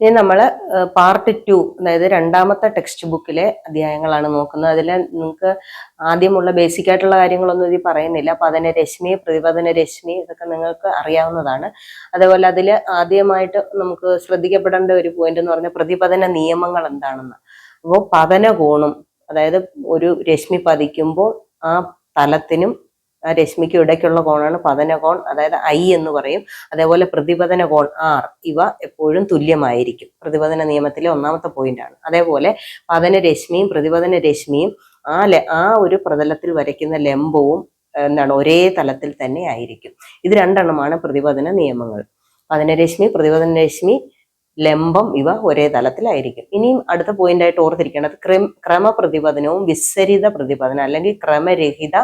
ഇനി നമ്മൾ part two അതായത് രണ്ടാമത്തെ ടെക്സ്റ്റ് ബുക്കിലെ അധ്യായങ്ങളാണ് നോക്കുന്നത്. അതിൽ നിങ്ങൾക്ക് ആദ്യമുള്ള ബേസിക് ആയിട്ടുള്ള കാര്യങ്ങളൊന്നും ഇതിൽ പറയുന്നില്ല. പതന രശ്മി പ്രതിപതന രശ്മി ഇതൊക്കെ നിങ്ങൾക്ക് അറിയാവുന്നതാണ്. അതേപോലെ അതിൽ ആദ്യമായിട്ട് നമുക്ക് ശ്രദ്ധിക്കപ്പെടേണ്ട ഒരു പോയിന്റ് എന്ന് പറഞ്ഞാൽ പ്രതിപതന നിയമങ്ങൾ എന്താണെന്ന്. അപ്പോൾ പതന കോണും അതായത് ഒരു രശ്മി പതിക്കുമ്പോൾ ആ തലത്തിനും രശ്മിക്കും ഇടയ്ക്കുള്ള കോണാണ് പതന കോൺ അതായത് ഐ എന്ന് പറയും. അതേപോലെ പ്രതിപതന കോൺ ആർ ഇവ എപ്പോഴും തുല്യമായിരിക്കും. പ്രതിപതന നിയമത്തിലെ ഒന്നാമത്തെ പോയിന്റ് ആണ്. അതേപോലെ പതന രശ്മിയും പ്രതിപതന രശ്മിയും ആ ആ ഒരു പ്രതലത്തിൽ വരയ്ക്കുന്ന ലംബവും എന്താണ് ഒരേ തലത്തിൽ തന്നെ ആയിരിക്കും. ഇത് രണ്ടെണ്ണമാണ് പ്രതിപതന നിയമങ്ങൾ. പതനരശ്മി പ്രതിപതന രശ്മി ലംബം ഇവ ഒരേ തലത്തിലായിരിക്കും. ഇനിയും അടുത്ത പോയിന്റ് ആയിട്ട് ഓർത്തിരിക്കേണ്ടത് ക്രമ ക്രമപ്രതിപതനവും വിസ്സരിത പ്രതിപതനം അല്ലെങ്കിൽ ക്രമരഹിത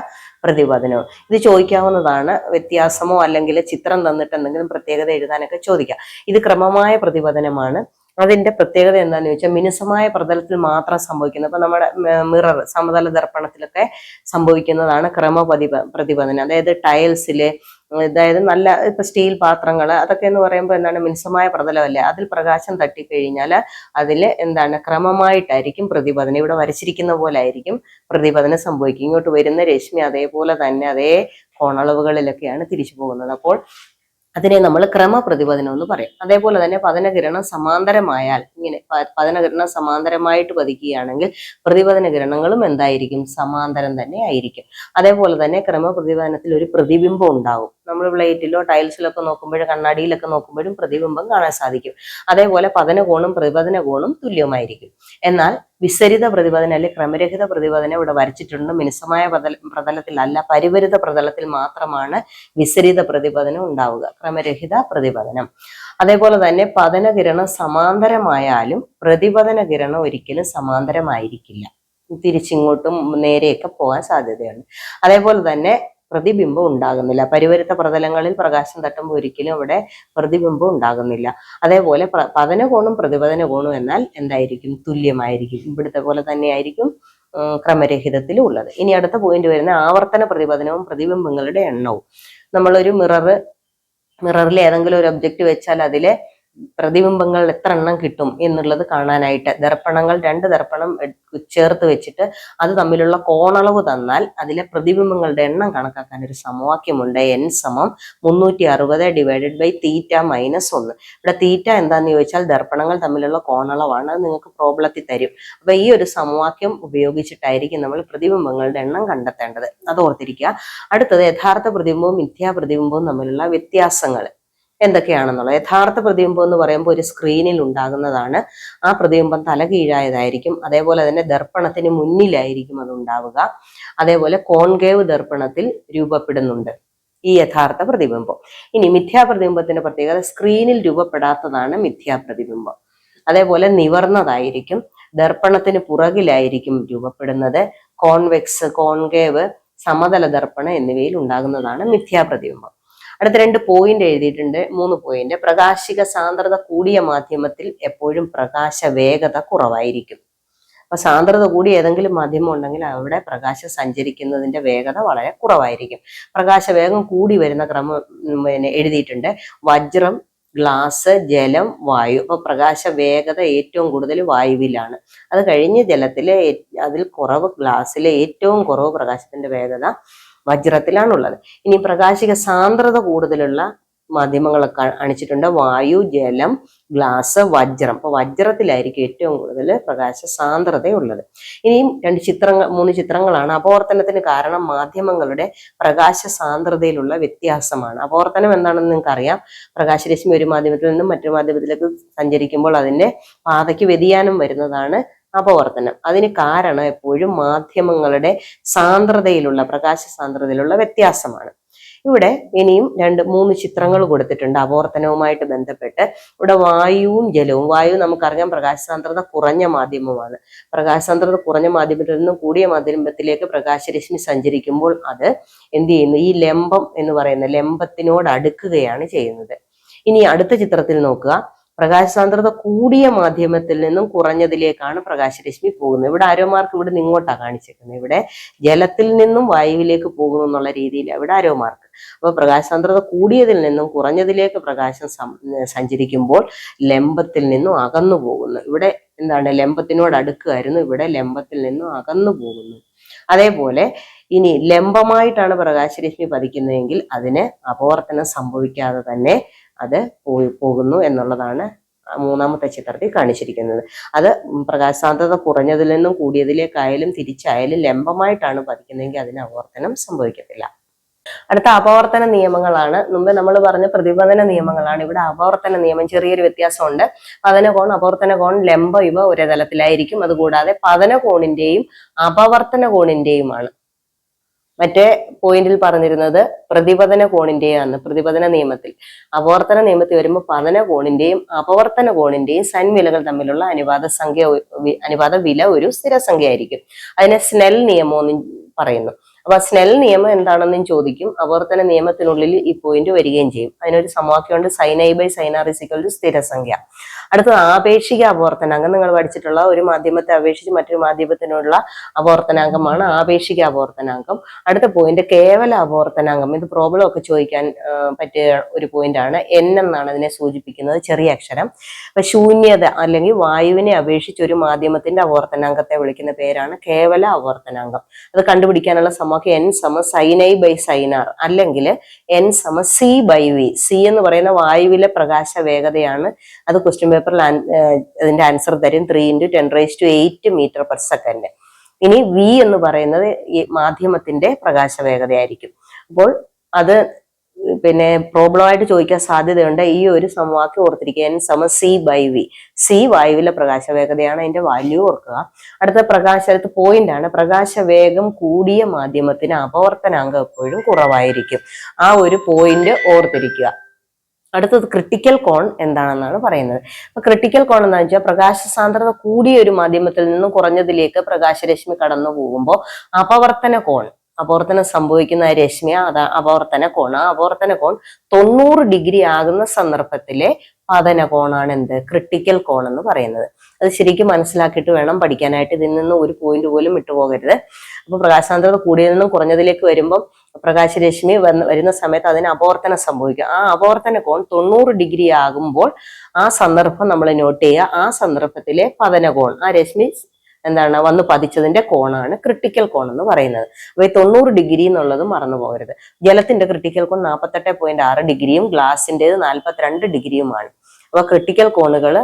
പ്രതിപതനവും ഇത് ചോദിക്കാവുന്നതാണ് വ്യത്യാസമോ അല്ലെങ്കിൽ ചിത്രം തന്നിട്ട് എന്തെങ്കിലും പ്രത്യേകത എഴുതാനൊക്കെ ചോദിക്കാം. ഇത് ക്രമമായ പ്രതിപതനമാണ് അതിന്റെ പ്രത്യേകത എന്താണെന്ന് ചോദിച്ചാൽ മിനുസമായ പ്രതലത്തിൽ മാത്രം സംഭവിക്കുന്നത്. ഇപ്പൊ നമ്മുടെ മിറർ സമതല ദർപ്പണത്തിലൊക്കെ സംഭവിക്കുന്നതാണ് ക്രമപതി പ്രതിപതനം അതായത് ടൈൽസിൽ അതായത് നല്ല ഇപ്പൊ സ്റ്റീൽ പാത്രങ്ങൾ അതൊക്കെ എന്ന് പറയുമ്പോൾ എന്താണ് മിനുസമായ പ്രതലമല്ലേ? അതിൽ പ്രകാശം തട്ടിക്കഴിഞ്ഞാൽ അതിൽ എന്താണ് ക്രമമായിട്ടായിരിക്കും പ്രതിപതനം ഇവിടെ വരച്ചിരിക്കുന്ന പോലെ ആയിരിക്കും പ്രതിപതനം സംഭവിക്കും ഇങ്ങോട്ട് വരുന്ന രശ്മി അതേപോലെ തന്നെ അതേ കോണളവുകളിലൊക്കെയാണ് തിരിച്ചു പോകുന്നത്. അപ്പോൾ അതിനെ നമ്മൾ ക്രമപ്രതിപതനം എന്ന് പറയും. അതേപോലെ തന്നെ പതനകിരണം സമാന്തരമായാൽ ഇങ്ങനെ പതനകിരണം സമാന്തരമായിട്ട് പതിക്കുകയാണെങ്കിൽ പ്രതിപതന കിരണങ്ങളും എന്തായിരിക്കും? സമാന്തരം തന്നെ ആയിരിക്കും. അതേപോലെ തന്നെ ക്രമപ്രതിപതനത്തിൽ ഒരു പ്രതിബിംബം ഉണ്ടാവും. നമ്മൾ പ്ലേറ്റിലോ ടൈൽസിലൊക്കെ നോക്കുമ്പോഴും കണ്ണാടിയിലൊക്കെ നോക്കുമ്പോഴും പ്രതിബിംബം കാണാൻ സാധിക്കും. അതേപോലെ പതന കോണും പ്രതിപതന കോണും തുല്യമായിരിക്കും. എന്നാൽ വിസരിത പ്രതിപദനം അല്ലെങ്കിൽ ക്രമരഹിത പ്രതിപദനം ഇവിടെ വരച്ചിട്ടുണ്ട്. മിനുസമായ പ്രതല പ്രതലത്തിലല്ല പരിവരിത പ്രതലത്തിൽ മാത്രമാണ് വിസരിത പ്രതിപദനം ഉണ്ടാവുക. ക്രമരഹിത പ്രതിപദനം അതേപോലെ തന്നെ പതന കിരണം സമാന്തരമായാലും പ്രതിപതന കിരണം ഒരിക്കലും സമാന്തരമായിരിക്കില്ല. തിരിച്ചിങ്ങോട്ടും നേരെയൊക്കെ പോകാൻ സാധ്യതയുണ്ട്. അതേപോലെ തന്നെ പ്രതിബിംബം ഉണ്ടാകുന്നില്ല. പരിവരുത്ത പ്രതലങ്ങളിൽ പ്രകാശം തട്ടുമ്പോൾ ഒരിക്കലും അവിടെ പ്രതിബിംബം ഉണ്ടാകുന്നില്ല. അതേപോലെ പതന കോണും പ്രതിപതന കോണും എന്നാൽ എന്തായിരിക്കും? തുല്യമായിരിക്കും. ഇവിടുത്തെ പോലെ തന്നെയായിരിക്കും ക്രമരഹിതത്തിലും ഉള്ളത്. ഇനി അടുത്ത പോയിന്റ് വരുന്ന ആവർത്തന പ്രതിപതനവും പ്രതിബിംബങ്ങളുടെ എണ്ണവും. നമ്മളൊരു മിറർ മിററിൽ ഏതെങ്കിലും ഒരു ഒബ്ജക്റ്റ് വെച്ചാൽ അതിലെ പ്രതിബിംബങ്ങൾ എത്ര എണ്ണം കിട്ടും എന്നുള്ളത് കാണാനായിട്ട് ദർപ്പണങ്ങൾ രണ്ട് ദർപ്പണം ചേർത്ത് വെച്ചിട്ട് അത് തമ്മിലുള്ള കോണളവ് തന്നാൽ അതിലെ പ്രതിബിംബങ്ങളുടെ എണ്ണം കണക്കാക്കാൻ ഒരു സമവാക്യമുണ്ട്. എൻ സമം മുന്നൂറ്റി അറുപത് ഡിവൈഡഡ് ബൈ തീറ്റ മൈനസ് ഒന്ന്. ഇവിടെ തീറ്റ എന്താന്ന് ചോദിച്ചാൽ ദർപ്പണങ്ങൾ തമ്മിലുള്ള കോണളവാണ്. അത് നിങ്ങൾക്ക് പ്രോബ്ലത്തിൽ തരും. അപ്പൊ ഈ ഒരു സമവാക്യം ഉപയോഗിച്ചിട്ടായിരിക്കും നമ്മൾ പ്രതിബിംബങ്ങളുടെ എണ്ണം കണ്ടെത്തേണ്ടത്. അത് ഓർത്തിരിക്കുക. അടുത്തത് യഥാർത്ഥ പ്രതിബിംബവും മിഥ്യാ പ്രതിബിംബവും തമ്മിലുള്ള വ്യത്യാസങ്ങൾ. എന്തൊക്കെയാണെന്നുള്ളത്. യഥാർത്ഥ പ്രതിബിംബം എന്ന് പറയുമ്പോൾ ഒരു സ്ക്രീനിൽ ഉണ്ടാകുന്നതാണ്. ആ പ്രതിബിംബം തലകീഴായതായിരിക്കും. അതേപോലെ തന്നെ ദർപ്പണത്തിന് മുന്നിലായിരിക്കും അത് ഉണ്ടാവുക. അതേപോലെ കോൺകേവ് ദർപ്പണത്തിൽ രൂപപ്പെടുന്നുണ്ട് ഈ യഥാർത്ഥ പ്രതിബിംബം. ഇനി മിഥ്യാപ്രതിബിംബത്തിന്റെ പ്രത്യേകത സ്ക്രീനിൽ രൂപപ്പെടാത്തതാണ് മിഥ്യാപ്രതിബിംബം അതേപോലെ നിവർന്നതായിരിക്കും. ദർപ്പണത്തിന് പുറകിലായിരിക്കും രൂപപ്പെടുന്നത്. കോൺവെക്സ് കോൺകേവ് സമതല ദർപ്പണം എന്നിവയിൽ ഉണ്ടാകുന്നതാണ് മിഥ്യാ പ്രതിബിംബം. അടുത്ത രണ്ട് പോയിന്റ് എഴുതിയിട്ടുണ്ട്. മൂന്ന് പോയിന്റ് പ്രകാശിക സാന്ദ്രത കൂടിയ മാധ്യമത്തിൽ എപ്പോഴും പ്രകാശ വേഗത കുറവായിരിക്കും. അപ്പൊ സാന്ദ്രത കൂടി ഏതെങ്കിലും മാധ്യമം ഉണ്ടെങ്കിൽ അവിടെ പ്രകാശം സഞ്ചരിക്കുന്നതിന്റെ വേഗത വളരെ കുറവായിരിക്കും. പ്രകാശ വേഗം കൂടി വരുന്ന ക്രമം പിന്നെ എഴുതിയിട്ടുണ്ട്. വജ്രം ഗ്ലാസ് ജലം വായു. അപ്പൊ പ്രകാശ വേഗത ഏറ്റവും കൂടുതൽ വായുവിലാണ്. അത് കഴിഞ്ഞ് ജലത്തിലെ അതിൽ കുറവ് ഗ്ലാസ്സിലെ ഏറ്റവും കുറവ് പ്രകാശത്തിന്റെ വേഗത വജ്രത്തിലാണുള്ളത്. ഇനി പ്രകാശിക സാന്ദ്രത കൂടുതലുള്ള മാധ്യമങ്ങളൊക്കെ അണിച്ചിട്ടുണ്ട്. വായു ജലം ഗ്ലാസ് വജ്രം. അപ്പൊ വജ്രത്തിലായിരിക്കും ഏറ്റവും കൂടുതൽ പ്രകാശ സാന്ദ്രതയുള്ളത്. ഇനിയും രണ്ട് ചിത്രങ്ങൾ മൂന്ന് ചിത്രങ്ങളാണ് അപവർത്തനത്തിന് കാരണം മാധ്യമങ്ങളുടെ പ്രകാശ സാന്ദ്രതയിലുള്ള വ്യത്യാസമാണ്. അപവർത്തനം എന്താണെന്ന് നിങ്ങൾക്ക് അറിയാം പ്രകാശരശ്മി ഒരു മാധ്യമത്തിൽ നിന്നും മറ്റൊരു മാധ്യമത്തിലേക്ക് സഞ്ചരിക്കുമ്പോൾ അതിന്റെ പാതയ്ക്ക് വ്യതിയാനം വരുന്നതാണ് അപവർത്തനം അതിന് കാരണം എപ്പോഴും മാധ്യമങ്ങളുടെ സാന്ദ്രതയിലുള്ള പ്രകാശ സാന്ദ്രതയിലുള്ള വ്യത്യാസമാണ്. ഇവിടെ ഇനിയും രണ്ട് മൂന്ന് ചിത്രങ്ങൾ കൊടുത്തിട്ടുണ്ട് അപവർത്തനവുമായിട്ട് ബന്ധപ്പെട്ട്. ഇവിടെ വായുവും ജലവും വായു നമുക്കറിയാം പ്രകാശ സാന്ദ്രത കുറഞ്ഞ മാധ്യമമാണ്. പ്രകാശ സാന്ദ്രത കുറഞ്ഞ മാധ്യമത്തിൽ നിന്നും കൂടിയ മാധ്യമത്തിലേക്ക് പ്രകാശരശ്മി സഞ്ചരിക്കുമ്പോൾ അത് എന്ത് ചെയ്യുന്നു? ഈ ലംബം എന്ന് പറയുന്ന ലംബത്തിനോട് അടുക്കുകയാണ് ചെയ്യുന്നത്. ഇനി അടുത്ത ചിത്രത്തിൽ നോക്കുക. പ്രകാശ സാന്ദ്രത കൂടിയ മാധ്യമത്തിൽ നിന്നും കുറഞ്ഞതിലേക്കാണ് പ്രകാശരശ്മി പോകുന്നത്. ഇവിടെ ആരോ മാർക്ക് ഇവിടെ നിന്ന് ഇങ്ങോട്ടാണ് കാണിച്ചിരിക്കുന്നത് ഇവിടെ ജലത്തിൽ നിന്നും വായുവിലേക്ക് പോകുന്നു എന്നുള്ള രീതിയിൽ ഇവിടെ ആരോ മാർക്ക് അപ്പൊ പ്രകാശ സാന്ദ്രത കൂടിയതിൽ നിന്നും കുറഞ്ഞതിലേക്ക് പ്രകാശം സഞ്ചരിക്കുമ്പോൾ ലംബത്തിൽ നിന്നും അകന്നു പോകുന്നു. ഇവിടെ എന്താണ്? ലംബത്തിനോട് അടുക്കുമായിരുന്നു. ഇവിടെ ലംബത്തിൽ നിന്നും അകന്നു പോകുന്നു. അതേപോലെ ഇനി ലംബമായിട്ടാണ് പ്രകാശരശ്മി പതിക്കുന്നതെങ്കിൽ അതിന് അപവർത്തനം സംഭവിക്കാതെ തന്നെ അത് പോയി പോകുന്നു എന്നുള്ളതാണ് മൂന്നാമത്തെ ചിത്രത്തിൽ കാണിച്ചിരിക്കുന്നത്. അത് പ്രകാശ സാന്ദ്രത കുറഞ്ഞതിൽ നിന്നും കൂടിയതിലേക്കായാലും തിരിച്ചായാലും ലംബമായിട്ടാണ് പതിക്കുന്നതെങ്കിൽ അതിന് അപവർത്തനം സംഭവിക്കത്തില്ല. അടുത്ത അപവർത്തന നിയമങ്ങളാണ്. മുമ്പ് നമ്മൾ പറഞ്ഞ പ്രതിപതന നിയമങ്ങളാണ്. ഇവിടെ അപവർത്തന നിയമം ചെറിയൊരു വ്യത്യാസമുണ്ട്. പതന കോൺ അപവർത്തന കോൺ ലംബ ഇവ ഒരേ തലത്തിലായിരിക്കും. അതുകൂടാതെ പതന കോണിന്റെയും അപവർത്തന കോണിന്റെയുമാണ് മറ്റേ പോയിന്റിൽ പറഞ്ഞിരുന്നത് പ്രതിപതന കോണിന്റെയാണ് പ്രതിപതന നിയമത്തിൽ. അപവർത്തന നിയമത്തിൽ വരുമ്പോൾ പതന കോണിന്റെയും അപവർത്തന കോണിന്റെയും സൻവിലകൾ തമ്മിലുള്ള അനുപാത സംഖ്യ അനുപാത വില ഒരു സ്ഥിരസംഖ്യ ആയിരിക്കും അതിനെ സ്നെൽ നിയമം എന്ന് പറയുന്നു. അപ്പൊ സ്നെൽ നിയമം എന്താണെന്നും ചോദിക്കും. അപവർത്തന നിയമത്തിനുള്ളിൽ ഈ പോയിന്റ് വരികയും ചെയ്യും. അതിനൊരു സമവാക്യമുണ്ട്. സൈനൈ ബൈ ഇസിക്കൽ ഒരു സ്ഥിരസംഖ്യ അടുത്തത് ആപേക്ഷിക അപവർത്തനാങ്കം. നിങ്ങൾ പഠിച്ചിട്ടുള്ള ഒരു മാധ്യമത്തെ അപേക്ഷിച്ച് മറ്റൊരു മാധ്യമത്തിനുള്ള അപവർത്തനാങ്കമാണ് ആപേക്ഷിക അപവർത്തനാങ്കം. അടുത്ത പോയിന്റ് കേവല അപവർത്തനാങ്കം. ഇത് പ്രോബ്ലം ഒക്കെ ചോദിക്കാൻ പറ്റിയ ഒരു പോയിന്റ് ആണ്. എൻ എന്നാണ് അതിനെ സൂചിപ്പിക്കുന്നത്. ചെറിയ അക്ഷരം. അപ്പൊ ശൂന്യത അല്ലെങ്കിൽ വായുവിനെ അപേക്ഷിച്ച് ഒരു മാധ്യമത്തിന്റെ അപവർത്തനാങ്കത്തെ വിളിക്കുന്ന പേരാണ് കേവല അപവർത്തനാങ്കം. അത് കണ്ടുപിടിക്കാനുള്ള സമവാക്യം എൻ സമ sine I by sine R അല്ലെങ്കിൽ എൻ സമ സി ബൈ വി സി എന്ന് പറയുന്ന വായുവിലെ പ്രകാശ വേഗതയാണ് അത് ക്വസ്റ്റ്യൻ പേപ്പറിൽ അതിന്റെ ആൻസർ തരും. Three into ten raise to eight metre per second ഇനി വി എന്ന് പറയുന്നത് ഈ മാധ്യമത്തിന്റെ പ്രകാശ വേഗതയായിരിക്കും. അപ്പോൾ അത് പിന്നെ പ്രോബ്ലം ആയിട്ട് ചോദിക്കാൻ സാധ്യതയുണ്ട്. ഈ ഒരു സമവാക്യം ഓർത്തിരിക്കുക. എൻ സമ സി ബൈ വി സി വായുവിലെ പ്രകാശവേഗതയാണ് അതിന്റെ വാല്യൂ ഓർക്കുക. അടുത്ത പ്രകാശ അടുത്ത പോയിന്റ് ആണ്. പ്രകാശവേഗം കൂടിയ മാധ്യമത്തിന് അപവർത്തനാങ്കം എപ്പോഴും കുറവായിരിക്കും. ആ ഒരു പോയിന്റ് ഓർത്തിരിക്കുക. അടുത്തത് ക്രിട്ടിക്കൽ കോൺ എന്താണെന്നാണ് പറയുന്നത്. അപ്പൊ ക്രിട്ടിക്കൽ കോൺ എന്ന് വെച്ചാൽ പ്രകാശ സാന്ദ്രത കൂടിയ ഒരു മാധ്യമത്തിൽ നിന്നും കുറഞ്ഞതിലേക്ക് പ്രകാശരശ്മി കടന്നു പോകുമ്പോൾ അപവർത്തന കോൺ അപവർത്തനം സംഭവിക്കുന്ന രശ്മി അതാ അപവർത്തന കോണ അപവർത്തന കോൺ തൊണ്ണൂറ് ഡിഗ്രി ആകുന്ന സന്ദർഭത്തിലെ പതന കോണാണ് എന്ത്? ക്രിട്ടിക്കൽ കോൺ എന്ന് പറയുന്നത്. അത് ശരിക്കും മനസ്സിലാക്കിയിട്ട് വേണം പഠിക്കാനായിട്ട്. ഇതിൽ നിന്ന് ഒരു പോയിന്റ് പോലും വിട്ടുപോകരുത് അപ്പൊ പ്രകാശാന്തരത കൂടിയതിൽ നിന്നും കുറഞ്ഞതിലേക്ക് വരുമ്പം പ്രകാശരശ്മി വരുന്ന സമയത്ത് അതിന് അപവർത്തനം സംഭവിക്കും. ആ അപവർത്തന കോൺ തൊണ്ണൂറ് ഡിഗ്രി ആകുമ്പോൾ ആ സന്ദർഭം നമ്മൾ നോട്ട് ചെയ്യുക. ആ സന്ദർഭത്തിലെ പതന കോൺ ആ രശ്മി എന്താണ് വന്ന് പതിച്ചതിന്റെ കോണാണ് ക്രിട്ടിക്കൽ കോൺ എന്ന് പറയുന്നത്. അപ്പൊ ഈ തൊണ്ണൂറ് ഡിഗ്രി എന്നുള്ളത് മറന്നു പോകരുത്. ജലത്തിന്റെ ക്രിട്ടിക്കൽ കോൺ നാൽപ്പത്തെട്ട് പോയിന്റ് ആറ് ഡിഗ്രിയും ഗ്ലാസിന്റേത് നാൽപ്പത്തിരണ്ട് ഡിഗ്രിയുമാണ് അപ്പൊ ക്രിട്ടിക്കൽ കോണുകൾ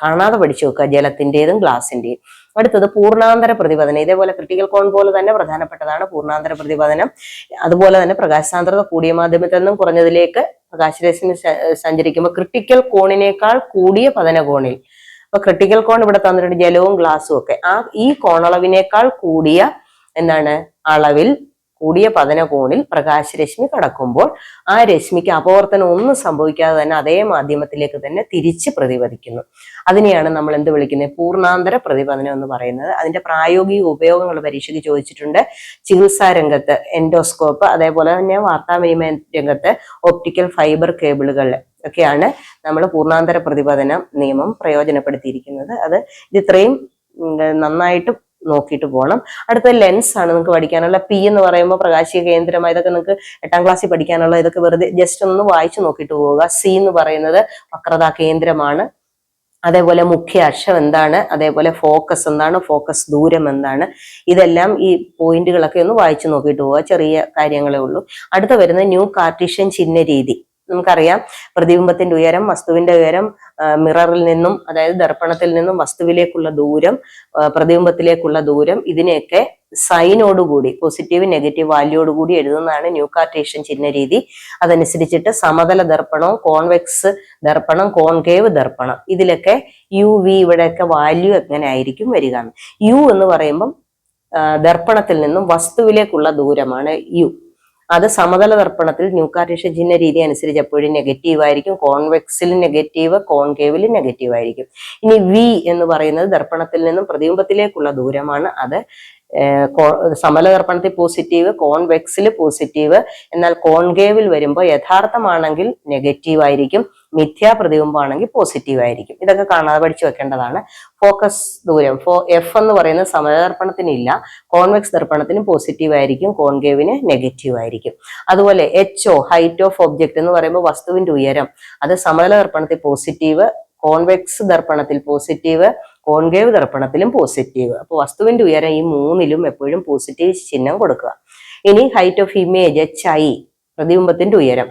കാണാതെ പഠിച്ചു വെക്കുക ജലത്തിന്റേതും ഗ്ലാസിന്റെയും അടുത്തത് പൂർണാന്തര പ്രതിപതനം. ഇതേപോലെ ക്രിട്ടിക്കൽ കോൺ പോലെ തന്നെ പ്രധാനപ്പെട്ടതാണ് പൂർണാന്തര പ്രതിപതനം. അതുപോലെ തന്നെ പ്രകാശസാന്ദ്രത കൂടിയ മാധ്യമത്തിൽ നിന്നും കുറഞ്ഞതിലേക്ക് പ്രകാശരശ്മി സഞ്ചരിക്കുമ്പോൾ ക്രിട്ടിക്കൽ കോണിനേക്കാൾ കൂടിയ പതന കോണിൽ അപ്പൊ ക്രിട്ടിക്കൽ കോൺ ഇവിടെ തന്നിട്ടുണ്ട് ജലവും ഗ്ലാസും ഒക്കെ. ആ ഈ കോണളവിനേക്കാൾ കൂടിയ എന്താണ്? അളവിൽ കൂടിയ പതന കോണിൽ പ്രകാശരശ്മി കടക്കുമ്പോൾ ആ രശ്മിക്ക് അപവർത്തനം ഒന്നും സംഭവിക്കാതെ തന്നെ അതേ മാധ്യമത്തിലേക്ക് തന്നെ തിരിച്ച് പ്രതിപദിക്കുന്നു അതിനെയാണ് നമ്മൾ എന്ത് വിളിക്കുന്നത്? പൂർണാന്തര പ്രതിപതനം എന്ന് പറയുന്നത്. അതിന്റെ പ്രായോഗിക ഉപയോഗങ്ങൾ പരീക്ഷയ്ക്ക് ചോദിച്ചിട്ടുണ്ട്. ചികിത്സാ രംഗത്ത് എൻഡോസ്കോപ്പ് അതേപോലെ തന്നെ വാർത്താവിനിമയ രംഗത്ത് ഓപ്റ്റിക്കൽ ഫൈബർ കേബിളുകൾ ഒക്കെയാണ് നമ്മൾ പൂർണാന്തര പ്രതിപതന നിയമം പ്രയോജനപ്പെടുത്തിയിരിക്കുന്നത്. അത് ഇത് ഇത്രയും നന്നായിട്ട് നോക്കിയിട്ട് പോകണം. അടുത്ത ലെൻസ് ആണ് നിങ്ങൾക്ക് പഠിക്കാനുള്ള. പി എന്ന് പറയുമ്പോൾ പ്രകാശിക കേന്ദ്രമായി ഇതൊക്കെ നിങ്ങൾക്ക് എട്ടാം ക്ലാസ്സിൽ പഠിക്കാനുള്ള ഇതൊക്കെ വെറുതെ ജസ്റ്റ് ഒന്ന് വായിച്ചു നോക്കിയിട്ട് പോവുക. സി എന്ന് പറയുന്നത് വക്രതാ കേന്ദ്രമാണ്. അതേപോലെ മുഖ്യ അക്ഷം എന്താണ്? അതേപോലെ ഫോക്കസ് എന്താണ്? ഫോക്കസ് ദൂരം എന്താണ്? ഇതെല്ലാം ഈ പോയിന്റുകളൊക്കെ ഒന്ന് വായിച്ചു നോക്കിയിട്ട് പോവുക. ചെറിയ കാര്യങ്ങളേ ഉള്ളൂ. അടുത്ത വരുന്ന ന്യൂ കാർട്ടീഷ്യൻ ചിഹ്ന രീതി നമുക്കറിയാം. പ്രതിബിംബത്തിന്റെ ഉയരം വസ്തുവിന്റെ ഉയരം മിററിൽ നിന്നും അതായത് ദർപ്പണത്തിൽ നിന്നും വസ്തുവിലേക്കുള്ള ദൂരം പ്രതിബിംബത്തിലേക്കുള്ള ദൂരം ഇതിനെയൊക്കെ സൈനോടുകൂടി പോസിറ്റീവ് നെഗറ്റീവ് വാല്യൂയോടുകൂടി എഴുതുന്നതാണ് ന്യൂ കാർട്ടീഷ്യൻ ചിഹ്ന രീതി അതനുസരിച്ചിട്ട് സമതല ദർപ്പണവും കോൺവെക്സ് ദർപ്പണം കോൺകേവ് ദർപ്പണം ഇതിലൊക്കെ യു വി ഇവിടെയൊക്കെ വാല്യൂ എങ്ങനെ ആയിരിക്കും വരിക യു എന്ന് പറയുമ്പം ദർപ്പണത്തിൽ നിന്നും വസ്തുവിലേക്കുള്ള ദൂരമാണ് യു അത് സമതല ദർപ്പണത്തിൽ ചിഹ്ന രീതി അനുസരിച്ച് എപ്പോഴും നെഗറ്റീവ് ആയിരിക്കും. കോൺവെക്സിൽ നെഗറ്റീവ് കോൺകേവിൽ നെഗറ്റീവ് ആയിരിക്കും. ഇനി വി എന്ന് പറയുന്നത് ദർപ്പണത്തിൽ നിന്നും പ്രതിബിംബത്തിലേക്കുള്ള ദൂരമാണ്. അത് ഏർ സമല ദർപ്പണത്തിൽ പോസിറ്റീവ് കോൺവെക്സിൽ പോസിറ്റീവ് എന്നാൽ കോൺകേവിൽ വരുമ്പോൾ യഥാർത്ഥമാണെങ്കിൽ നെഗറ്റീവ് ആയിരിക്കും. മിഥ്യാ പ്രതിബിംബമാണെങ്കിൽ പോസിറ്റീവ് ആയിരിക്കും. ഇതൊക്കെ കാണാതെ പഠിച്ചു വെക്കേണ്ടതാണ്. ഫോക്കസ് ദൂരം. ഫോ എഫ് എന്ന് പറയുന്ന സമദർപ്പണത്തിനില്ല കോൺവെക്സ് ദർപ്പണത്തിന് പോസിറ്റീവ് ആയിരിക്കും. കോൺകേവിന് നെഗറ്റീവ് ആയിരിക്കും. അതുപോലെ H O height of object എന്ന് പറയുമ്പോൾ വസ്തുവിന്റെ ഉയരം. അത് സമതല ദർപ്പണത്തിൽ പോസിറ്റീവ് കോൺവെക്സ് ദർപ്പണത്തിൽ പോസിറ്റീവ് കോൺകേവ് ദർപ്പണത്തിലും പോസിറ്റീവ് അപ്പോൾ വസ്തുവിന്റെ ഉയരം ഈ മൂന്നിലും എപ്പോഴും പോസിറ്റീവ് ചിഹ്നം കൊടുക്കുക. ഇനി height of image H I പ്രതിബിംബത്തിന്റെ ഉയരം.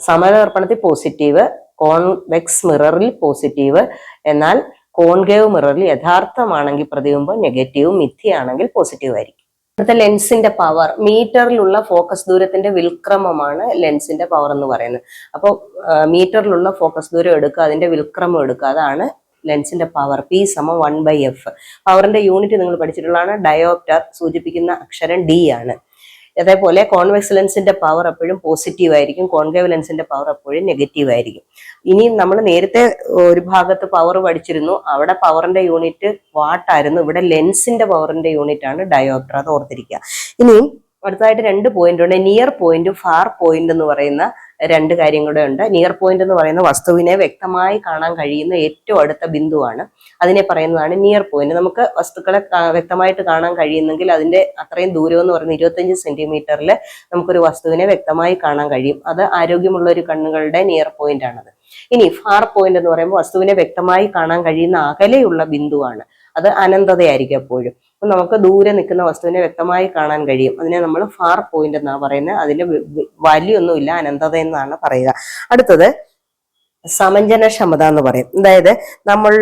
സമതല ദർപ്പണത്തിൽ പോസിറ്റീവ് കോൺവെക്സ് മിററിൽ പോസിറ്റീവ്. എന്നാൽ കോൺകേവ് മിററിൽ യഥാർത്ഥമാണെങ്കിൽ പ്രതിബിംബം നെഗറ്റീവ് മിഥ്യയാണെങ്കിൽ പോസിറ്റീവ് ആയിരിക്കും. അടുത്ത ലെൻസിന്റെ പവർ. മീറ്ററിലുള്ള ഫോക്കസ് ദൂരത്തിന്റെ വിൽക്രമമാണ് ലെൻസിന്റെ പവർ എന്ന് പറയുന്നത്. അപ്പോൾ മീറ്ററിലുള്ള ഫോക്കസ് ദൂരം എടുക്കുക അതിന്റെ വിൽക്രമം എടുക്കുക അതാണ് ലെൻസിന്റെ പവർ. പി സമ വൺ ബൈ എഫ് പവറിന്റെ യൂണിറ്റ് നിങ്ങൾ പഠിച്ചിട്ടുള്ളതാണ്. ഡയോപ്റ്റർ സൂചിപ്പിക്കുന്ന അക്ഷരം ഡി ആണ്. അതേപോലെ കോൺവെക്സ് ലെൻസിന്റെ പവർ എപ്പോഴും പോസിറ്റീവ് ആയിരിക്കും. കോൺകേവ് ലെൻസിന്റെ പവർ എപ്പോഴും നെഗറ്റീവ് ആയിരിക്കും. ഇനി നമ്മൾ നേരത്തെ ഒരു ഭാഗത്ത് പവർ പഠിച്ചിരുന്നു. അവിടെ പവറിന്റെ യൂണിറ്റ് വാട്ടായിരുന്നു ഇവിടെ ലെൻസിന്റെ പവറിന്റെ യൂണിറ്റ് ആണ് ഡയോപ്റ്റർ അത് ഓർത്തിരിക്കുക. ഇനിയും അടുത്തതായിട്ട് രണ്ട് പോയിന്റ് ഉണ്ട്. നിയർ പോയിന്റും ഫാർ പോയിന്റ് എന്ന് പറയുന്ന രണ്ട് കാര്യം കൂടെ ഉണ്ട്. നിയർ പോയിന്റ് എന്ന് പറയുന്ന വസ്തുവിനെ വ്യക്തമായി കാണാൻ കഴിയുന്ന ഏറ്റവും അടുത്ത ബിന്ദുവാണ്. അതിനെ പറയുന്നതാണ് നിയർ പോയിന്റ് നമുക്ക് വസ്തുക്കളെ വ്യക്തമായിട്ട് കാണാൻ കഴിയുന്നെങ്കിൽ അതിന്റെ അത്രയും ദൂരം എന്ന് പറയുന്നത് ഇരുപത്തഞ്ച് സെന്റിമീറ്ററിൽ നമുക്കൊരു വസ്തുവിനെ വ്യക്തമായി കാണാൻ കഴിയും. അത് ആരോഗ്യമുള്ള ഒരു കണ്ണുകളുടെ നിയർ പോയിന്റ് ആണത്. ഇനി ഫാർ പോയിന്റ് എന്ന് പറയുമ്പോൾ വസ്തുവിനെ വ്യക്തമായി കാണാൻ കഴിയുന്ന അകലെയുള്ള ബിന്ദുവാണ്. അത് അനന്തതയായിരിക്കും എപ്പോഴും. അപ്പൊ നമുക്ക് ദൂരെ നിൽക്കുന്ന വസ്തുവിനെ വ്യക്തമായി കാണാൻ കഴിയും. അതിനെ നമ്മൾ ഫാർ പോയിന്റ് എന്നാണ് പറയുന്നത് അതിന്റെ വാല്യൂ ഒന്നുമില്ല അനന്തത എന്നാണ് പറയുക. അടുത്തത് സമഞ്ജനക്ഷമത എന്ന് പറയും. അതായത് നമ്മൾ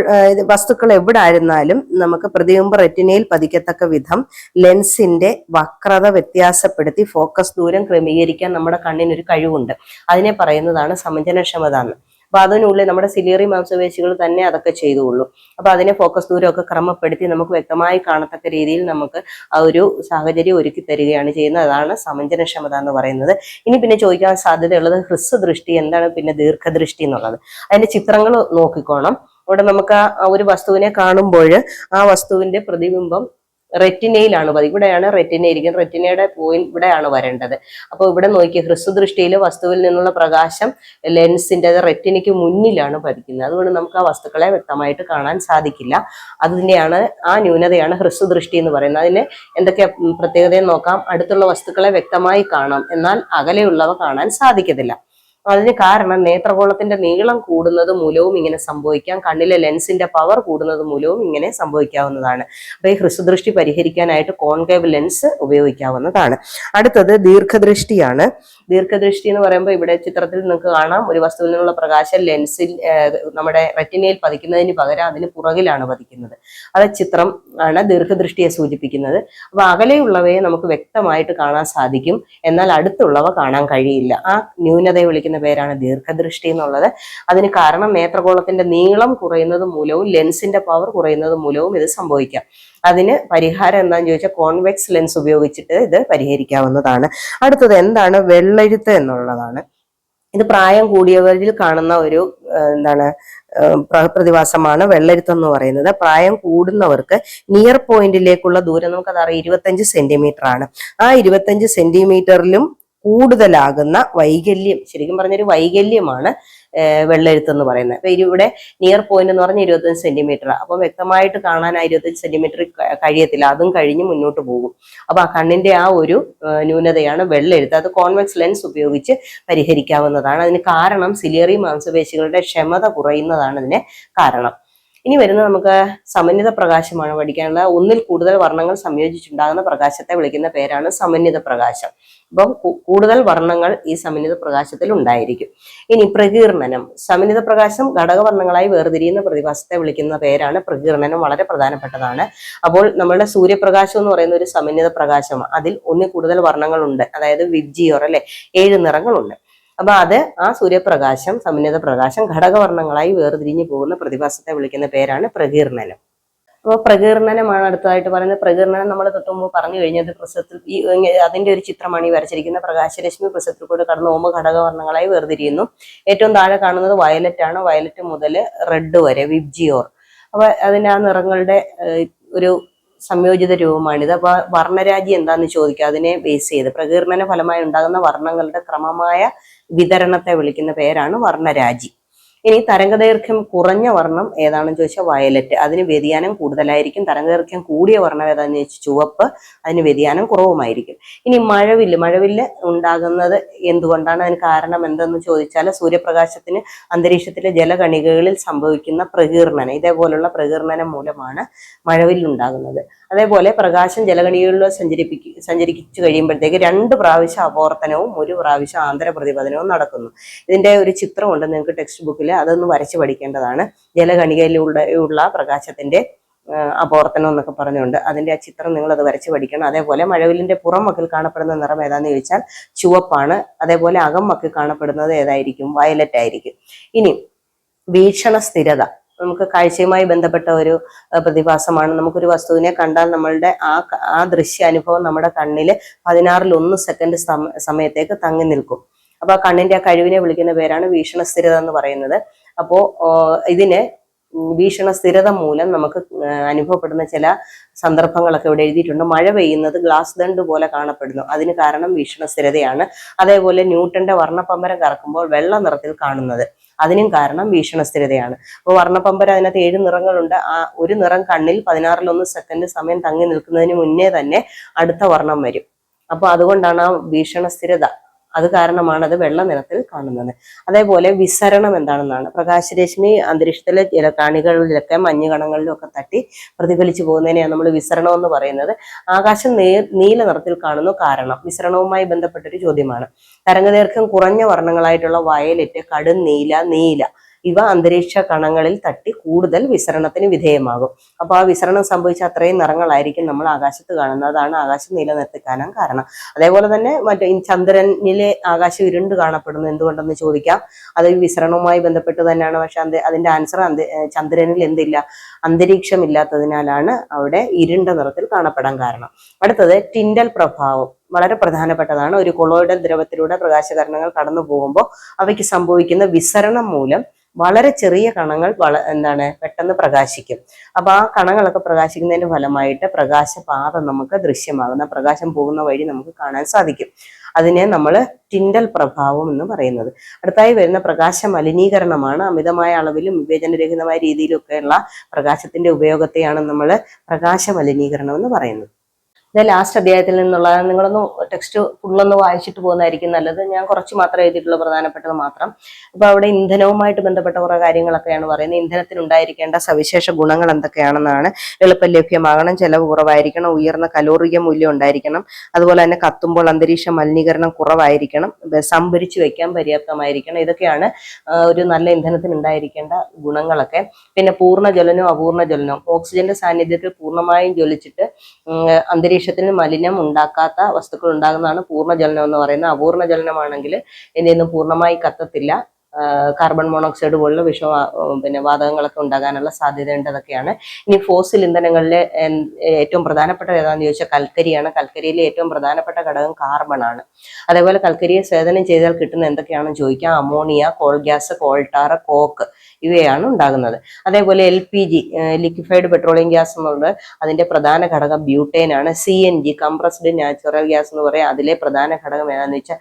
വസ്തുക്കൾ എവിടെ ആയിരുന്നാലും നമുക്ക് പ്രതിബിംബ റെറ്റിനയിൽ പതിക്കത്തക്ക വിധം ലെൻസിന്റെ വക്രത വ്യത്യാസപ്പെടുത്തി ഫോക്കസ് ദൂരം ക്രമീകരിക്കാൻ നമ്മുടെ കണ്ണിനൊരു കഴിവുണ്ട്. അതിനെ പറയുന്നതാണ് സമഞ്ജനക്ഷമത എന്ന്. അപ്പൊ അതിനുള്ളിൽ നമ്മുടെ സിലിയറി മാംസപേശികൾ തന്നെ അതൊക്കെ ചെയ്തുകൊള്ളൂ. അപ്പൊ അതിനെ ഫോക്കസ് ദൂരമൊക്കെ ക്രമപ്പെടുത്തി നമുക്ക് വ്യക്തമായി കാണത്തക്ക രീതിയിൽ നമുക്ക് ആ ഒരു സാഹചര്യം ഒരുക്കി തരികയാണ് ചെയ്യുന്നത്. അതാണ് സമഞ്ജനക്ഷമത എന്ന് പറയുന്നത്. ഇനി പിന്നെ ചോദിക്കാൻ സാധ്യതയുള്ളത് ഹ്രസ്വ ദൃഷ്ടി എന്താണ് പിന്നെ ദീർഘദൃഷ്ടി എന്നുള്ളത്. അതിന്റെ ചിത്രങ്ങൾ നോക്കിക്കോണം. ഇവിടെ നമുക്ക് ആ ഒരു വസ്തുവിനെ കാണുമ്പോൾ ആ വസ്തുവിന്റെ പ്രതിബിംബം റെറ്റിനയിലാണ് പതി ഇവിടെയാണ് റെറ്റിന ഇരിക്കുന്നത്. റെറ്റിനയുടെ പോയിന്റ് ഇവിടെയാണ് വരേണ്ടത്. അപ്പോൾ ഇവിടെ നോക്കി ഹ്രസ്വദൃഷ്ടിയിൽ വസ്തുവിൽ നിന്നുള്ള പ്രകാശം ലെൻസിന്റെ റെറ്റിനയ്ക്ക് മുന്നിലാണ് പതിക്കുന്നത്. അതുകൊണ്ട് നമുക്ക് ആ വസ്തുക്കളെ വ്യക്തമായിട്ട് കാണാൻ സാധിക്കില്ല. അതിനെയാണ് ആ ന്യൂനതയാണ് ഹ്രസ്വദൃഷ്ടി എന്ന് പറയുന്നത്. അതിന് എന്തൊക്കെ പ്രത്യേകതയും നോക്കാം. അടുത്തുള്ള വസ്തുക്കളെ വ്യക്തമായി കാണാം. എന്നാൽ അകലെയുള്ളവ കാണാൻ സാധിക്കത്തില്ല. അതിന് കാരണം നേത്രഗോളത്തിന്റെ നീളം കൂടുന്നത് മൂലവും ഇങ്ങനെ സംഭവിക്കാം. കണ്ണിലെ ലെൻസിന്റെ പവർ കൂടുന്നത് മൂലവും ഇങ്ങനെ സംഭവിക്കാവുന്നതാണ്. അപ്പൊ ഈ ഹ്രസ്വദൃഷ്ടി പരിഹരിക്കാനായിട്ട് കോൺകേവ് ലെൻസ് ഉപയോഗിക്കാവുന്നതാണ്. അടുത്തത് ദീർഘദൃഷ്ടിയാണ്. ദീർഘദൃഷ്ടി എന്ന് പറയുമ്പോൾ ഇവിടെ ചിത്രത്തിൽ നിങ്ങൾക്ക് കാണാം. ഒരു വസ്തുവിൽ നിന്നുള്ള പ്രകാശം ലെൻസിൽ നമ്മുടെ റെറ്റിനയിൽ പതിക്കുന്നതിന് പകരം അതിന് പുറകിലാണ് പതിക്കുന്നത്. അത് ചിത്രം ആണ് ദീർഘദൃഷ്ടിയെ സൂചിപ്പിക്കുന്നത്. അപ്പൊ അകലെയുള്ളവയെ നമുക്ക് വ്യക്തമായിട്ട് കാണാൻ സാധിക്കും. എന്നാൽ അടുത്തുള്ളവ കാണാൻ കഴിയില്ല. ആ ന്യൂനതയെ വിളിക്കുന്ന പേരാണ് ദീർഘദൃഷ്ടി എന്നുള്ളത്. അതിന് കാരണം നേത്രഗോളത്തിന്റെ നീളം കുറയുന്നത് മൂലവും ലെൻസിന്റെ പവർ കുറയുന്നത് മൂലവും ഇത് സംഭവിക്കാം. അതിന് പരിഹാരം എന്താണെന്ന് ചോദിച്ചാൽ കോൺവെക്സ് ലെൻസ് ഉപയോഗിച്ചിട്ട് ഇത് പരിഹരിക്കാവുന്നതാണ്. അടുത്തത് എന്താണ്? വെള്ളെഴുത്ത് എന്നുള്ളതാണ്. ഇത് പ്രായം കൂടിയവരിൽ കാണുന്ന ഒരു എന്താണ് പ്രതിഭാസമാണ് വെള്ളരുത്തം എന്ന് പറയുന്നത്. പ്രായം കൂടുന്നവർക്ക് നിയർ പോയിന്റിലേക്കുള്ള ദൂരം നമുക്കത് അറിയാം ഇരുപത്തഞ്ച് സെന്റിമീറ്റർ ആണ്. ആ ഇരുപത്തഞ്ച് സെന്റിമീറ്ററിലും കൂടുതലാകുന്ന വൈകല്യം ശരിക്കും പറഞ്ഞൊരു വൈകല്യമാണ് വെള്ളെഴുത്ത് എന്ന് പറയുന്നത്. അപ്പൊ ഇവിടെ നിയർ പോയിന്റ് എന്ന് പറഞ്ഞാൽ ഇരുപത്തഞ്ച് സെന്റിമീറ്റർ അപ്പൊ വ്യക്തമായിട്ട് കാണാൻ ആ ഇരുപത്തഞ്ച് സെന്റിമീറ്റർ കഴിയത്തില്ല. അതും കഴിഞ്ഞ് മുന്നോട്ട് പോകും. അപ്പൊ ആ കണ്ണിന്റെ ആ ഒരു ന്യൂനതയാണ് വെള്ളെഴുത്ത്. അത് കോൺവെക്സ് ലെൻസ് ഉപയോഗിച്ച് പരിഹരിക്കാവുന്നതാണ്. അതിന് കാരണം സിലിയറി മാംസപേശികളുടെ ക്ഷമത കുറയുന്നതാണ് ഇതിന് കാരണം. ഇനി വരുന്നത് നമുക്ക് സമന്വിത പ്രകാശമാണ് പഠിക്കാനുള്ളത്. ഒന്നിൽ കൂടുതൽ വർണങ്ങൾ സംയോജിച്ചുണ്ടാകുന്ന പ്രകാശത്തെ വിളിക്കുന്ന പേരാണ് സമന്വിത പ്രകാശം. അപ്പം കൂടുതൽ വർണങ്ങൾ ഈ സമന്വിത പ്രകാശത്തിൽ ഉണ്ടായിരിക്കും. ഇനി പ്രകീർണനം. സമന്വിത പ്രകാശം ഘടകവർണങ്ങളായി വേർതിരിയുന്ന പ്രതിഭാസത്തെ വിളിക്കുന്ന പേരാണ് പ്രകീർണനം. വളരെ പ്രധാനപ്പെട്ടതാണ്. അപ്പോൾ നമ്മളുടെ സൂര്യപ്രകാശം എന്ന് പറയുന്ന ഒരു സമന്വിത പ്രകാശമാണ്. അതിൽ ഒന്നിൽ കൂടുതൽ വർണങ്ങളുണ്ട്. അതായത് വിബ്ജിയോർ അല്ലെ? ഏഴ് നിറങ്ങളുണ്ട്. അപ്പൊ അത് ആ സൂര്യപ്രകാശം സമന്വിത പ്രകാശം ഘടകവർണങ്ങളായി വേർതിരിഞ്ഞു പോകുന്ന പ്രതിഭാസത്തെ വിളിക്കുന്ന പേരാണ് പ്രകീർണനം. അപ്പോൾ പ്രകീർണനമാണ് അടുത്തതായിട്ട് പറയുന്നത്. പ്രകീർണനം നമ്മൾ തൊട്ട് മുമ്പ് പറഞ്ഞു കഴിഞ്ഞത് പ്രസത്തിൽ ഈ അതിന്റെ ഒരു ചിത്രമാണ് ഈ വരച്ചിരിക്കുന്ന പ്രകാശരശ്മി പ്രസത്തിൽ കൂടെ കടന്നു പോകുമ്പോൾ ഘടകവർണങ്ങളായി വേർതിരിയുന്നു. ഏറ്റവും താഴെ കാണുന്നത് വയലറ്റ് ആണ്. വയലറ്റ് മുതൽ റെഡ് വരെ വിബ്ജിയോർ. അപ്പൊ അതിന്റെ ആ നിറങ്ങളുടെ ഒരു സംയോജിത രൂപമാണിത്. അപ്പൊ വർണരാജി എന്താന്ന് ചോദിക്കുക അതിനെ ബേസ് ചെയ്ത്. പ്രകീർണന ഫലമായി ഉണ്ടാകുന്ന വർണങ്ങളുടെ ക്രമമായ വിതരണത്തെ വിളിക്കുന്ന പേരാണ് വർണരാജി. ഇനി തരംഗദൈർഘ്യം കുറഞ്ഞ വർണം ഏതാണെന്ന് ചോദിച്ചാൽ വയലറ്റ്. അതിന് വ്യതിയാനം കൂടുതലായിരിക്കും. തരംഗദൈർഘ്യം കൂടിയ വർണം ഏതാണെന്ന് ചോദിച്ചാൽ ചുവപ്പ്. അതിന് വ്യതിയാനം കുറവുമായിരിക്കും. ഇനി മഴവില്ല്. മഴവില്ല് ഉണ്ടാകുന്നത് എന്തുകൊണ്ടാണ്? അതിന് കാരണം എന്തെന്ന് ചോദിച്ചാൽ സൂര്യപ്രകാശത്തിന് അന്തരീക്ഷത്തിലെ ജലകണികകളിൽ സംഭവിക്കുന്ന പ്രകീർണനം. ഇതേപോലുള്ള പ്രകീർണനം മൂലമാണ് മഴവില്ലുണ്ടാകുന്നത് അതേപോലെ പ്രകാശം ജലകണികളിലോ സഞ്ചരിപ്പിക്കും സഞ്ചരിച്ചു കഴിയുമ്പോഴത്തേക്ക് രണ്ട് പ്രാവശ്യം അപവർത്തനവും ഒരു പ്രാവശ്യം ആന്തര പ്രതിപതനവും നടക്കുന്നു. ഇതിന്റെ ഒരു ചിത്രമുണ്ട് നിങ്ങൾക്ക് ടെക്സ്റ്റ് ബുക്കിൽ അതൊന്ന് വരച്ച് പഠിക്കേണ്ടതാണ്. ജലഗണികയിലൂടെ ഉള്ള പ്രകാശത്തിന്റെ അപോർത്തനം എന്നൊക്കെ പറഞ്ഞുകൊണ്ട്. അതിന്റെ ആ ചിത്രം നിങ്ങൾ അത് വരച്ച് പഠിക്കണം. അതേപോലെ മഴവില്ലിന്റെ പുറം മക്കിൽ കാണപ്പെടുന്ന നിറം ഏതാണെന്ന് ചോദിച്ചാൽ ചുവപ്പാണ്. അതേപോലെ അകം മക്കിൽ കാണപ്പെടുന്നത് ഏതായിരിക്കും? വയലറ്റ് ആയിരിക്കും ഇനി വീക്ഷണ സ്ഥിരത നമുക്ക് കാഴ്ചയുമായി ബന്ധപ്പെട്ട ഒരു പ്രതിഭാസമാണ്. നമുക്കൊരു വസ്തുവിനെ കണ്ടാൽ നമ്മളുടെ ആ ആ ദൃശ്യ അനുഭവം നമ്മുടെ കണ്ണിൽ പതിനാറിൽ ഒന്ന് സെക്കൻഡ് സമയത്തേക്ക് തങ്ങി നിൽക്കും. അപ്പൊ ആ കണ്ണിന്റെ ആ കഴിവിനെ വിളിക്കുന്ന പേരാണ് വീക്ഷണ സ്ഥിരത എന്ന് പറയുന്നത്. അപ്പോ ഇതിനെ വീക്ഷണ സ്ഥിരത മൂലം നമുക്ക് അനുഭവപ്പെടുന്ന ചില സന്ദർഭങ്ങളൊക്കെ ഇവിടെ എഴുതിയിട്ടുണ്ട്. മഴ പെയ്യുന്നത് ഗ്ലാസ് ദണ്ട് പോലെ കാണപ്പെടുന്നു. അതിന് കാരണം വീക്ഷണ സ്ഥിരതയാണ് അതേപോലെ ന്യൂട്ടന്റെ വർണപ്പമ്പരം കറക്കുമ്പോൾ വെള്ള നിറത്തിൽ കാണുന്നത്. അതിനും കാരണം ഭീഷണ സ്ഥിരതയാണ്. അപ്പോൾ വർണപ്പമ്പരം അതിനകത്ത് ഏഴ് നിറങ്ങളുണ്ട്. ആ ഒരു നിറം കണ്ണിൽ പതിനാറിലൊന്ന് സെക്കൻഡ് സമയം തങ്ങി നിൽക്കുന്നതിന് മുന്നേ തന്നെ അടുത്ത വർണം വരും. അപ്പോൾ അതുകൊണ്ടാണ് ആ ഭീഷണ സ്ഥിരത. അത് കാരണമാണ് അത് വെള്ള നിറത്തിൽ കാണുന്നത്. അതേപോലെ വിസരണം എന്താണെന്നാണ്. പ്രകാശരശ്മി അന്തരീക്ഷത്തിലെ ജലകാണികളിലൊക്കെ മഞ്ഞുകണങ്ങളിലും ഒക്കെ തട്ടി പ്രതിഫലിച്ചു പോകുന്നതിനെയാണ് നമ്മൾ വിസരണം എന്ന് പറയുന്നത്. ആകാശം നീല നിറത്തിൽ കാണുന്നു കാരണം വിസരണവുമായി ബന്ധപ്പെട്ടൊരു ചോദ്യമാണ്. തരംഗദൈർഘ്യം കുറഞ്ഞ വർണങ്ങളായിട്ടുള്ള വയലറ്റ് കടും നീല നീല. ഇവ അന്തരീക്ഷ കണങ്ങളിൽ തട്ടി കൂടുതൽ വിസരണത്തിന് വിധേയമാകും. അപ്പൊ ആ വിസരണം സംഭവിച്ച അത്രയും നിറങ്ങളായിരിക്കും നമ്മൾ ആകാശത്ത് കാണുന്നത്. അതാണ് ആകാശം നീല നിറത്തിൽ കാരണം. അതേപോലെ തന്നെ മറ്റേ ചന്ദ്രനിലെ ആകാശം ഇരുണ്ട് കാണപ്പെടുന്നു. എന്തുകൊണ്ടെന്ന് ചോദിക്കാം? അത് വിസരണവുമായി ബന്ധപ്പെട്ട് തന്നെയാണ്. പക്ഷെ അത് അതിന്റെ ആൻസർ ചന്ദ്രനിൽ എന്തില്ല? അന്തരീക്ഷം ഇല്ലാത്തതിനാലാണ് അവിടെ ഇരുണ്ട നിറത്തിൽ കാണപ്പെടാൻ കാരണം. അടുത്തത് ടിൻഡൽ പ്രഭാവം. വളരെ പ്രധാനപ്പെട്ടതാണ്. ഒരു കൊളോയിഡൽ ദ്രവത്തിലൂടെ പ്രകാശകരണങ്ങൾ കടന്നു പോകുമ്പോൾ അവയ്ക്ക് സംഭവിക്കുന്ന വിസരണം മൂലം വളരെ ചെറിയ കണങ്ങൾ വള എന്താണ് പെട്ടെന്ന് പ്രകാശിക്കും. അപ്പൊ ആ കണങ്ങളൊക്കെ പ്രകാശിക്കുന്നതിന്റെ ഫലമായിട്ട് പ്രകാശപാത നമുക്ക് ദൃശ്യമാകുന്ന പ്രകാശം പോകുന്ന വഴി നമുക്ക് കാണാൻ സാധിക്കും. അതിനെ നമ്മൾ ടിൻഡൽ പ്രഭാവം എന്ന് പറയുന്നത്. അടുത്തായി വരുന്ന പ്രകാശ മലിനീകരണമാണ് അമിതമായ അളവിലും വിവേചനരഹിതമായ രീതിയിലൊക്കെയുള്ള പ്രകാശത്തിന്റെ ഉപയോഗത്തെയാണ് നമ്മൾ പ്രകാശ മലിനീകരണം എന്ന് പറയുന്നത്. ഇത് ലാസ്റ്റ് അധ്യായത്തിൽ നിന്നുള്ള നിങ്ങളൊന്ന് ടെക്സ്റ്റ് ഫുള്ളൊന്ന് വായിച്ചിട്ട് പോകുന്നതായിരിക്കും നല്ലത്. ഞാൻ കുറച്ച് മാത്രം എഴുതിയിട്ടുള്ളൂ പ്രധാനപ്പെട്ടത് മാത്രം. അപ്പോൾ അവിടെ ഇന്ധനവുമായിട്ട് ബന്ധപ്പെട്ട കുറെ കാര്യങ്ങളൊക്കെയാണ് പറയുന്നത്. ഇന്ധനത്തിൽ ഉണ്ടായിരിക്കേണ്ട സവിശേഷ ഗുണങ്ങൾ എന്തൊക്കെയാണെന്നാണ് എളുപ്പം ലഭ്യമാകണം. ചെലവ് കുറവായിരിക്കണം. ഉയർന്ന കലോറിക മൂല്യം ഉണ്ടായിരിക്കണം. അതുപോലെ തന്നെ കത്തുമ്പോൾ അന്തരീക്ഷ മലിനീകരണം കുറവായിരിക്കണം. സംഭരിച്ചു വെക്കാൻ പര്യാപ്തമായിരിക്കണം. ഇതൊക്കെയാണ് ഒരു നല്ല ഇന്ധനത്തിന് ഉണ്ടായിരിക്കേണ്ട ഗുണങ്ങളൊക്കെ. പിന്നെ പൂർണ ജ്വലനവും അപൂർണ ജ്വലനവും. ഓക്സിജന്റെ സാന്നിധ്യത്തിൽ പൂർണമായും ജ്വലിച്ചിട്ട് അന്തരീക്ഷത്തിന് മലിനം ഉണ്ടാക്കാത്ത വസ്തുക്കൾ ഉണ്ടാകുന്നതാണ് പൂർണ ജലനം എന്ന് പറയുന്നത്. അപൂർണ ജ്വലനമാണെങ്കിൽ ഇതിനൊന്നും പൂർണമായി കത്തത്തില്ല. കാർബൺ മോണോക്സൈഡ് പോലുള്ള വിഷ പിന്നെ വാതകങ്ങളൊക്കെ ഉണ്ടാകാനുള്ള സാധ്യത ഉണ്ടതൊക്കെയാണ്. ഇനി ഫോസിൽ ഇന്ധനങ്ങളിലെ ഏറ്റവും പ്രധാനപ്പെട്ട ഏതാണെന്ന് ചോദിച്ചാൽ കൽക്കരിയാണ്. കൽക്കരിയിലെ ഏറ്റവും പ്രധാനപ്പെട്ട ഘടകം കാർബൺ ആണ്. അതേപോലെ കൽക്കരിയെ സേവനം ചെയ്താൽ കിട്ടുന്ന എന്തൊക്കെയാണെന്ന് ചോദിക്കാം. Ammonia coal gas coal tar coke ഇവയാണ് ഉണ്ടാകുന്നത്. അതേപോലെ L P G liquefied petroleum gas എന്നുള്ളത് അതിന്റെ പ്രധാന ഘടകം ബ്യൂട്ടേൻ ആണ്. C N G compressed natural gas എന്ന് പറയാം. അതിലെ പ്രധാന ഘടകം ഏതാണെന്ന് വെച്ചാൽ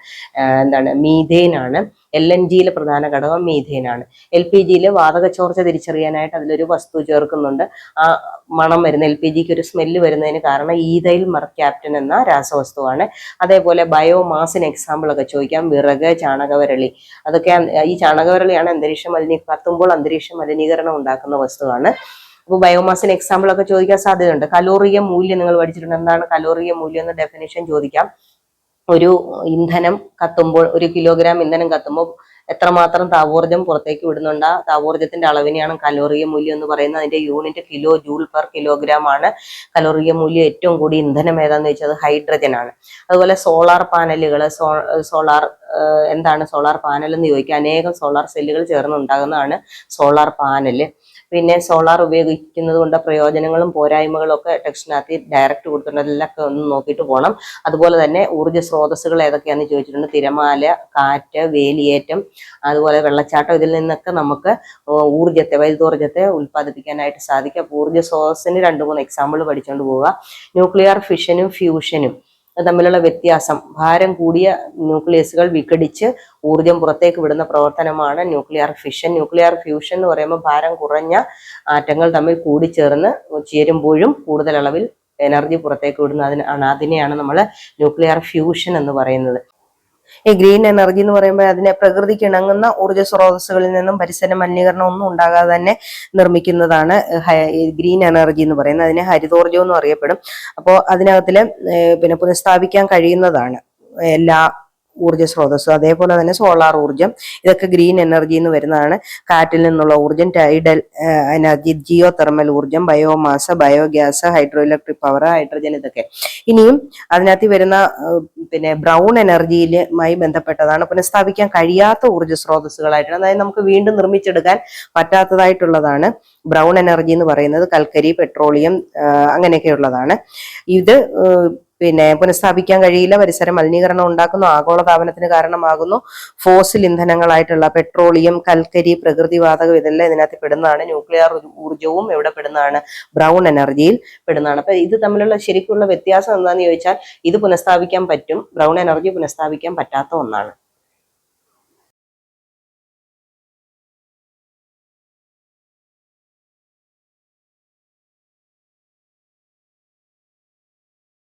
എന്താണ് മീഥെയിൻ ആണ്. എൽ എൻ ജിയിലെ പ്രധാന ഘടകം മീഥെയിൻ ആണ്. എൽ പി ജിയിൽ വാതക ചോർച്ച തിരിച്ചറിയാനായിട്ട് അതിലൊരു വസ്തു ചേർക്കുന്നുണ്ട്. ആ മണം വരുന്ന എൽ പി ജിക്ക് ഒരു സ്മെല്ല് വരുന്നതിന് കാരണം ഈതയിൽ മർക്യാപ്റ്റൻ എന്ന രാസവസ്തുവാണ്. അതേപോലെ ബയോമാസിന് എക്സാമ്പിൾ ഒക്കെ ചോദിക്കാം. വിറക് ചാണകവരളി. അതൊക്കെ ഈ ചാണകവരളിയാണ് അന്തരീക്ഷ കത്തുമ്പോൾ അന്തരീക്ഷ മലിനീകരണം ഉണ്ടാക്കുന്ന വസ്തുവാണ്. അപ്പോൾ ബയോമാസിന് എക്സാമ്പിൾ ഒക്കെ ചോദിക്കാൻ സാധ്യതയുണ്ട്. കലോറിയ മൂല്യം നിങ്ങൾ പഠിച്ചിട്ടുണ്ട്. എന്താണ് കലോറിയ മൂല്യം എന്ന ഡെഫിനേഷൻ ചോദിക്കാം. ഒരു ഇന്ധനം കത്തുമ്പോൾ ഒരു കിലോഗ്രാം ഇന്ധനം കത്തുമ്പോൾ എത്രമാത്രം താപോർജം പുറത്തേക്ക് വിടുന്നുണ്ട്? താപോർജത്തിന്റെ അളവിനെയാണ് കലോറിയ മൂല്യം എന്ന് പറയുന്നത്. അതിന്റെ unit kilo joule per kilogram ആണ്. കലോറിയ മൂല്യം ഏറ്റവും കൂടി ഇന്ധനം ഏതാന്ന് വെച്ചാൽ ഹൈഡ്രജൻ ആണ്. അതുപോലെ സോളാർ പാനലുകൾ സോളാർ എന്താണ് സോളാർ പാനൽ എന്ന് ചോദിക്കുക അനേകം സോളാർ സെല്ലുകൾ ചേർന്ന് ഉണ്ടാകുന്നതാണ് സോളാർ പാനൽ. പിന്നെ സോളാർ ഉപയോഗിക്കുന്നത് കൊണ്ട് പ്രയോജനങ്ങളും പോരായ്മകളും ഒക്കെ ടെക്സ്റ്റിനകത്ത് ഡയറക്റ്റ് കൊടുത്തിട്ടുണ്ട് അതിലൊക്കെ ഒന്ന് നോക്കിയിട്ട് പോകണം അതുപോലെ തന്നെ ഊർജ സ്രോതസ്സുകൾ ഏതൊക്കെയാണെന്ന് ചോദിച്ചിട്ടുണ്ട്. തിരമാല കാറ്റ് വേലിയേറ്റം അതുപോലെ വെള്ളച്ചാട്ടം. ഇതിൽ നിന്നൊക്കെ നമുക്ക് ഊർജത്തെ വൈദ്യുതോർജത്തെ ഉൽപ്പാദിപ്പിക്കാനായിട്ട് സാധിക്കും. ഊർജ സ്രോതസ്സിന് രണ്ട് മൂന്ന് എക്സാമ്പിൾ പഠിച്ചുകൊണ്ട് പോവുക ന്യൂക്ലിയർ ഫിഷനും ഫ്യൂഷനും തമ്മിലുള്ള വ്യത്യാസം. ഭാരം കൂടിയ ന്യൂക്ലിയസുകൾ വിഘടിച്ച് ഊർജം പുറത്തേക്ക് വിടുന്ന പ്രവർത്തനമാണ് ന്യൂക്ലിയർ ഫിഷൻ ന്യൂക്ലിയർ ഫ്യൂഷൻ എന്ന് പറയുമ്പോൾ ഭാരം കുറഞ്ഞ ആറ്റങ്ങൾ തമ്മിൽ കൂടിച്ചേർന്ന് ചേരുമ്പോഴും കൂടുതൽ അളവിൽ എനർജി പുറത്തേക്ക് വിടുന്ന അതിനാണ് അതിനെയാണ് നമ്മൾ ന്യൂക്ലിയർ ഫ്യൂഷൻ എന്ന് പറയുന്നത്. ഈ ഗ്രീൻ എനർജി എന്ന് പറയുമ്പോൾ അതിനെ പ്രകൃതിക്ക് ഇണങ്ങുന്ന ഊർജ സ്രോതസ്സുകളിൽ നിന്നും പരിസര മലിനീകരണം ഒന്നും ഉണ്ടാകാതെ തന്നെ നിർമ്മിക്കുന്നതാണ് ഗ്രീൻ എനർജി എന്ന് പറയുന്നത്. അതിനെ ഹരിതോർജം എന്നും അറിയപ്പെടും. അപ്പോൾ അതിനകത്തിൽ പിന്നെ പുനഃസ്ഥാപിക്കാൻ കഴിയുന്നതാണ്. എല്ലാ ഊർജ സ്രോതസ്സും അതേപോലെ തന്നെ സോളാർ ഊർജം ഇതൊക്കെ ഗ്രീൻ എനർജി എന്ന് വരുന്നതാണ്. കാറ്റിൽ നിന്നുള്ള ഊർജം ടൈഡൽ എനർജി ജിയോ തെർമൽ ഊർജം biomass biogas hydroelectric power hydrogen ഇതൊക്കെ. ഇനിയും അതിനകത്ത് വരുന്ന പിന്നെ ബ്രൗൺ എനർജിയിലുമായി ബന്ധപ്പെട്ടതാണ്. പുനഃസ്ഥാപിക്കാൻ കഴിയാത്ത ഊർജ സ്രോതസ്സുകളായിട്ടാണ്. അതായത് നമുക്ക് വീണ്ടും നിർമ്മിച്ചെടുക്കാൻ പറ്റാത്തതായിട്ടുള്ളതാണ് ബ്രൗൺ എനർജി എന്ന് പറയുന്നത്. കൽക്കരി പെട്രോളിയം അങ്ങനെയൊക്കെയുള്ളതാണ്. ഇത് പിന്നെ പുനഃസ്ഥാപിക്കാൻ കഴിയില്ല പരിസര മലിനീകരണം ഉണ്ടാക്കുന്നു ആഗോളതാപനത്തിന് കാരണമാകുന്നു. ഫോസിൽ ഇന്ധനങ്ങളായിട്ടുള്ള പെട്രോളിയം കൽക്കരി പ്രകൃതിവാതകം ഇതെല്ലാം ഇതിനകത്ത് പെടുന്നതാണ്. ന്യൂക്ലിയർ ഊർജവും എവിടെ പെടുന്നതാണ്. ബ്രൗൺ എനർജിയിൽ പെടുന്നതാണ്. അപ്പൊ ഇത് തമ്മിലുള്ള ശരിക്കുള്ള വ്യത്യാസം എന്താണെന്ന് ചോദിച്ചാൽ ഇത് പുനഃസ്ഥാപിക്കാൻ പറ്റും ബ്രൗൺ എനർജി പുനഃസ്ഥാപിക്കാൻ പറ്റാത്ത ഒന്നാണ്.